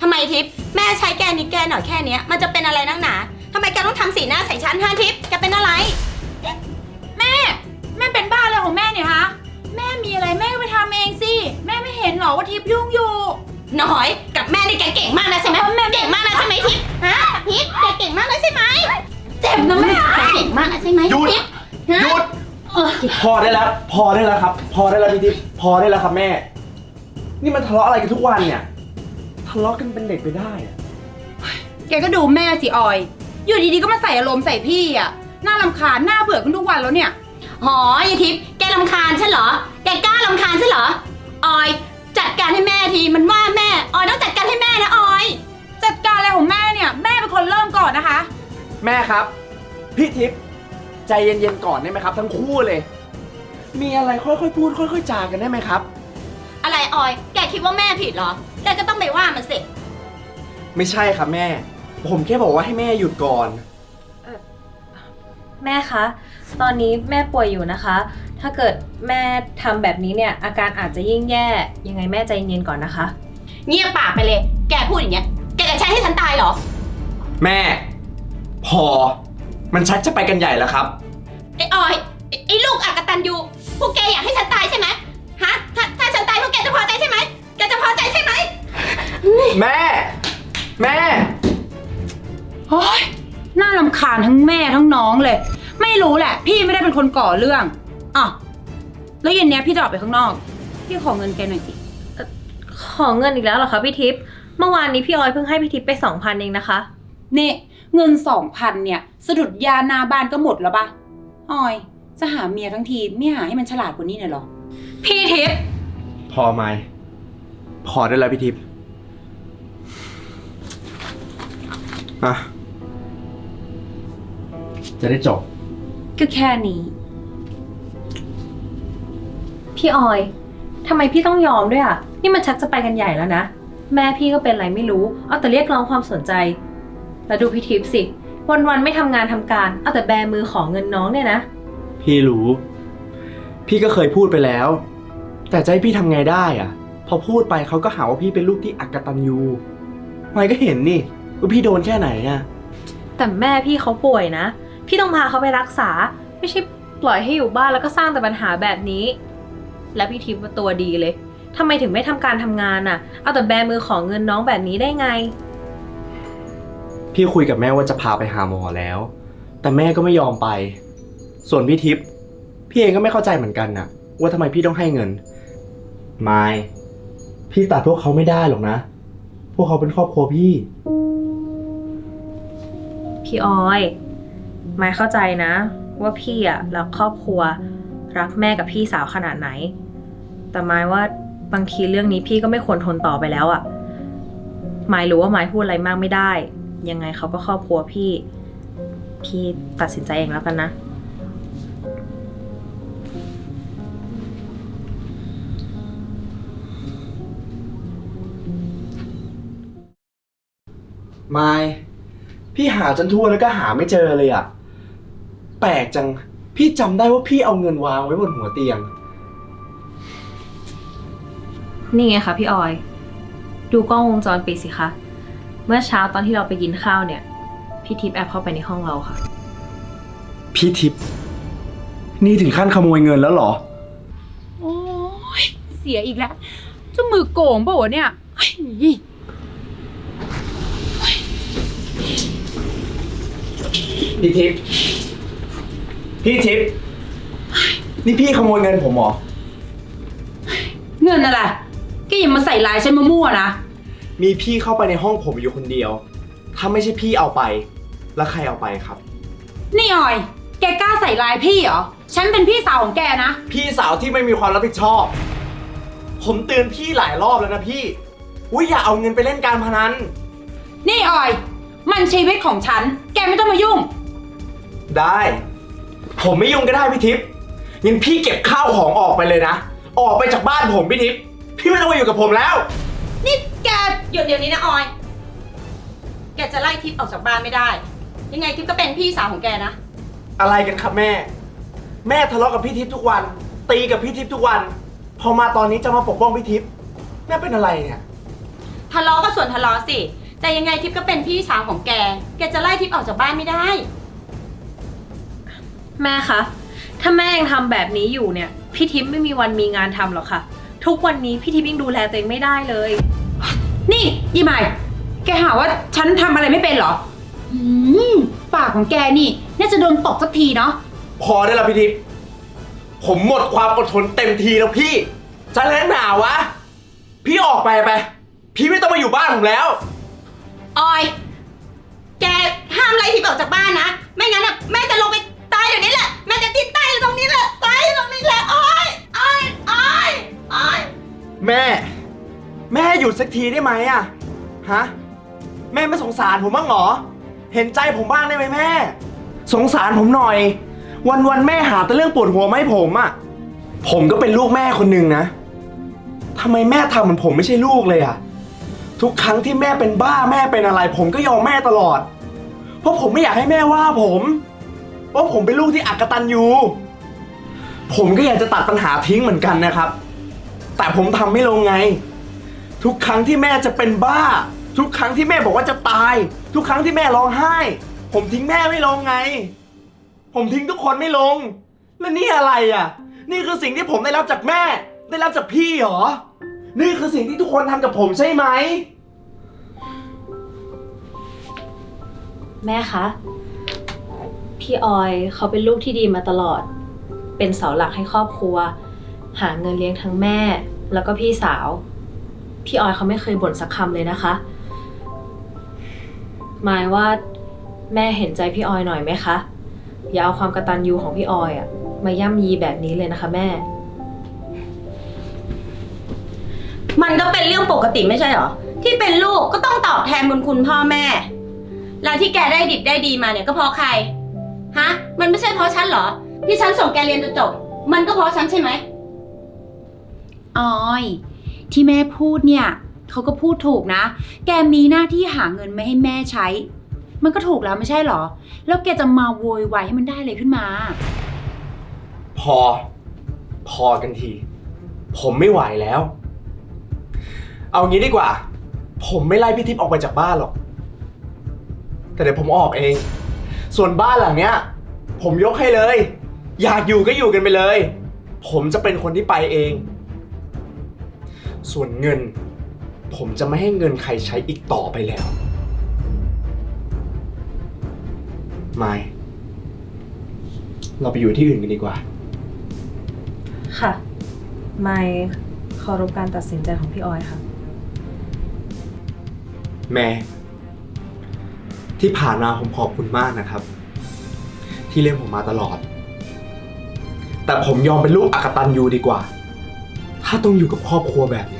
ทำไมทิพย์แม่ใช้แกนิดแกหน่อยแค่เนี้ยมันจะเป็นอะไรนักหนาทำไมแกต้องทำสีหน้าใส่ฉันฮะทิพย์แกเป็นอะไร แม่ แม่เป็นบ้าอะไรของแม่เนี่ยฮะแม่มีอะไรแม่ก็ไปทำเองสิ แม่ไม่เห็นหรอว่าทิพย์ยุ่งอยู่หน่อยกับแม่นี่แกเก่งมากนะใช่ไหมแม่เก่งมากนะใช่ไหมทิพย์ฮะทิพย์แกเก่งมากนะใช่ไหมเจ็บนะแม่แกเก่งมากนะใช่ไหมหยุด ทิพย์ฮะหยุด พอได้แล้ว พอได้แล้วครับ พอได้แล้วพี่ทิพย์พอได้แล้วครับแม่ นี่มันทะเลาะอะไรกันทุกวันเนี่ย ทะเลาะกันเป็นเด็กไปได้อะแกก็ดูแม่สิออย อยู่ดีๆก็มาใส่อารมณ์ใส่พี่อะ น่ารำคาญหน้าเบื่อขึ้นทุกวันแล้วเนี่ย หอยายทิพย์แกลำคาญฉันเหรอ แกกล้าลำคาญฉันเหรอ ออย จัดการให้แม่ที มันว่าแม่ ออยต้องจัดการให้แม่นะออย จัดการอะไรของแม่เนี่ย แม่เป็นคนเริ่มก่อนนะคะ แม่ครับ พี่ทิพย์ใจเย็นๆก่อนได้ไหมครับ ทั้งคู่เลย มีอะไรค่อยๆพูด ค่อย ๆจากันได้ไหมครับ อะไรออย แกคิดว่าแม่ผิดเหรอ แกก็ต้องไปว่ามันสิ ไม่ใช่ครับแม่ ผมแค่บอกว่าให้แม่หยุดก่อน แม่คะ ตอนนี้แม่ป่วยอยู่นะคะ ถ้าเกิดแม่ทำแบบนี้เนี่ยอาการอาจจะยิ่งแย่ ยังไงแม่ใจเย็นๆก่อนนะคะ เงียบปากไปเลย แกพูดอย่างเงี้ย แกจะใช้ให้ฉันตายเหรอ แม่ พอ มันชักจะไปกันใหญ่แล้วครับ ไอ้ออย ไอ้ไอ้ลูกอากตันยูพวกแกอยากให้ฉันตายใช่ไหมฮะ ถ้าถ้าฉันตายพวกแกจะพอใจใช่ไหม แกจะพอใจใช่ไหม แม่ แม่ โอ๊ยน่ารำคาญทั้งแม่ทั้งน้องเลย ไม่รู้แหละ พี่ไม่ได้เป็นคนก่อเรื่องอะแล้วเย็นเนี้ยพี่จะออกไปข้างนอก พี่ขอเงินแกหน่อยสิ ขอเงินอีกแล้วเหรอคะพี่ทิพย์เมื่อวานนี้พี่ออยเพิ่งให้พี่ทิพย์ไปสองพันเองนะคะ นี่เงินสองพันเนี่ย สะดุดยาหนาบ้านก็หมดแล้วปะออย จะหาเมียทั้งทีไม่หาให้มันฉลาดกว่านี้หน่อยเหรอ พี่ทิพย์พอไหม พอได้แล้วพี่ทิพย์อะ จะได้จบ ก็แค่นี้ พี่ออยทำไมพี่ต้องยอมด้วยอะ นี่มันชักจะไปกันใหญ่แล้วนะ แม่พี่ก็เป็นอะไรไม่รู้ เอาแต่เรียกร้องความสนใจ แล้วดูพี่ทิพย์สิ วันๆไม่ทำงานทำการ เอาแต่แบมือของเงินน้องเนี่ยนะ พี่รู้ พี่ก็เคยพูดไปแล้ว แต่จะให้พี่ทำไงได้อะ พอพูดไปเขาก็หาว่าพี่เป็นลูกที่อักตันยูไม่ก็เห็นนี่ว่าพี่โดนแค่ไหนอะแต่แม่พี่เขาป่วยนะ พี่ต้องพาเขาไปรักษา ไม่ใช่ปล่อยให้อยู่บ้านแล้วก็สร้างแต่ปัญหาแบบนี้ และพี่ทิพย์ว่าตัวดีเลยทำไมถึงไม่ทำการทำงานน่ะเอาแต่แบมือของเงินน้องแบบนี้ได้ไง พี่คุยกับแม่ว่าจะพาไปหาหมอแล้ว แต่แม่ก็ไม่ยอมไป ส่วนพี่ทิพย์พี่เองก็ไม่เข้าใจเหมือนกันน่ะ ว่าทำไมพี่ต้องให้เงิน ไม่ พี่ตัดพวกเขาไม่ได้หรอกนะ พวกเขาเป็นครอบครัวพี่ พี่ออยไม่เข้าใจนะ ว่าพี่อะรักครอบครัว รักแม่กับพี่สาวขนาดไหน แต่หมายว่าบางทีเรื่องนี้พี่ก็ไม่ควรทนต่อไปแล้วอะหมายรู้ว่าหมายพูดอะไรมากไม่ได้ ยังไงเขาก็ครอบครัวพี่ พี่ตัดสินใจเองแล้วกันนะ ไม่พี่หาจนทั่วแล้วก็หาไม่เจอเลยอะแปลกจัง พี่จำได้ว่าพี่เอาเงินวางไว้บนหัวเตียง นี่ไงคะพี่ออย ดูกล้องวงจรปิดสิคะ เมื่อเช้าตอนที่เราไปกินข้าวเนี่ย พี่ทิพย์แอบเข้าไปในห้องเราค่ะ พี่ทิพย์นี่ถึงขั้นขโมยเงินแล้วเหรอ โอ้ยเสียอีกแล้วเจ้ามือโกงเปล่าวะเนี่ยเฮ้ พี่ทิพย์พี่ทิพย์นี่พี่ขโมยเงินผมเหรอ เงินอะไรแกอย่ามาใส่ลายฉันมามั่วนะ มีพี่เข้าไปในห้องผมอยู่คนเดียว ถ้าไม่ใช่พี่เอาไป แล้วใครเอาไปครับ นี่ออย แกกล้าใส่ลายพี่เหรอ ฉันเป็นพี่สาวของแกนะ พี่สาวที่ไม่มีความรับผิดชอบ ผมเตือนพี่หลายรอบแล้วนะพี่ว่าอย่าเอาเงินไปเล่นการพนัน นี่ออย มันชีวิตของฉัน แกไม่ต้องมายุ่ง ได้ ผมไม่ยุ่งก็ได้พี่ทิพย์งั้นพี่เก็บข้าวของออกไปเลยนะ ออกไปจากบ้านผมพี่ทิพย์พี่ไม่ต้องมาอยู่กับผมแล้ว นี่แกหยุดเดี๋ยวนี้นะออย แกจะไล่ทิพย์ออกจากบ้านไม่ได้ ยังไงทิพย์ก็เป็นพี่สาวของแกนะ อะไรกันครับแม่ แม่ทะเลาะกับพี่ทิพย์ทุกวัน ตีกับพี่ทิพย์ทุกวัน พอมาตอนนี้จะมาปกป้องพี่ทิพย์แม่เป็นอะไรเนี่ย ทะเลาะก็ส่วนทะเลาะสิ แต่ยังไงทิพย์ก็เป็นพี่สาวของแก แกจะไล่ทิพย์ออกจากบ้านไม่ได้ แม่คะ ถ้าแม่ยังทำแบบนี้อยู่เนี่ย พี่ทิพย์ไม่มีวันมีงานทำหรอกค่ะ ทุกวันนี้พี่ทิพย์ยังดูแลตัวเองไม่ได้เลย นี่ยี่ใหม่แกหาว่าฉันทำอะไรไม่เป็นเหรออืมปากของแกนี่ น่าจะโดนตบสักทีเนาะ พอได้แล้วพี่ทิพย์ผมหมดความอดทนเต็มทีแล้วพี่จะเล่นหนาวะ พี่ออกไปไป พี่ไม่ต้องมาอยู่บ้านผมแล้ว ออย แกห้ามไล่ทิพย์ออกจากบ้านนะ ไม่งั้นน่ะแม่จะลงไป ดสักทีได้ไหมอะฮะ แม่ไม่สงสารผมบ้างเหรอ เห็นใจผมบ้างได้ไหมแม่ สงสารผมหน่อย วันวันๆแม่หาแต่เรื่องปวดหัวไมาให้ผมอะผมก็เป็นลูกแม่คนหนึ่งนะทำไมแม่ทำเหมือนผมไม่ใช่ลูกเลยอะทุกครั้งที่แม่เป็นบ้าแม่เป็นอะไร ผมก็ยอมแม่ตลอด เพราะผมไม่อยากให้แม่ว่าผมว่าผมเป็นลูกที่อักตันยูผมก็อยากจะตัดปัญหาทิ้งเหมือนกันนะครับ แต่ผมทำไม่ลงไง ทุกครั้งที่แม่จะเป็นบ้า ทุกครั้งที่แม่บอกว่าจะตาย ทุกครั้งที่แม่ร้องไห้ ผมทิ้งแม่ไม่ลงไง ผมทิ้งทุกคนไม่ลง แล้วนี่อะไรอะ นี่คือสิ่งที่ผมได้รับจากแม่ ได้รับจากพี่เหรอ นี่คือสิ่งที่ทุกคนทำกับผมใช่ไหม แม่คะ พี่ออยเขาเป็นลูกที่ดีมาตลอด เป็นเสาหลักให้ครอบครัว หาเงินเลี้ยงทั้งแม่ แล้วก็พี่สาว พี่ออยเขาไม่เคยบ่นสักคำเลยนะคะ หมายว่าแม่เห็นใจพี่ออยหน่อยไหมคะ อย่าเอาความกระตันยูของพี่ออยอะมาย่ำยีแบบนี้เลยนะคะแม่ มันก็เป็นเรื่องปกติไม่ใช่เหรอ ที่เป็นลูกก็ต้องตอบแทนบุญคุณพ่อแม่ แล้วที่แกได้ดิบได้ดีมาเนี่ยก็เพราะใคร ฮะ มันไม่ใช่เพราะฉันเหรอ ที่ฉันส่งแกเรียนจนจบ มันก็เพราะฉันใช่ไหม ออย ที่แม่พูดเนี่ยเขาก็พูดถูกนะ แกมีหน้าที่หาเงินไม่ให้แม่ใช้ มันก็ถูกแล้วไม่ใช่เหรอ แล้วแกจะมาโวยวายให้มันได้เลยขึ้นมา พอ พอกันที ผมไม่ไหวแล้ว เอางี้ดีกว่า ผมไม่ไล่พี่ทิพย์ออกไปจากบ้านหรอก แต่เดี๋ยวผมออกเอง ส่วนบ้านหลังเนี้ย ผมยกให้เลย อยากอยู่ก็อยู่กันไปเลย ผมจะเป็นคนที่ไปเอง ส่วนเงิน ผมจะไม่ให้เงินใครใช้อีกต่อไปแล้ว ไม่ เราไปอยู่ที่อื่นกันดีกว่า ค่ะ ไม่เคารพการตัดสินใจของพี่ออยค่ะ แม่ ที่ผ่านมาผมขอบคุณมากนะครับ ที่เลี้ยงผมมาตลอด แต่ผมยอมเป็นลูกอักตันยูดีกว่า ถ้าต้องอยู่กับครอบครัวแบบนี้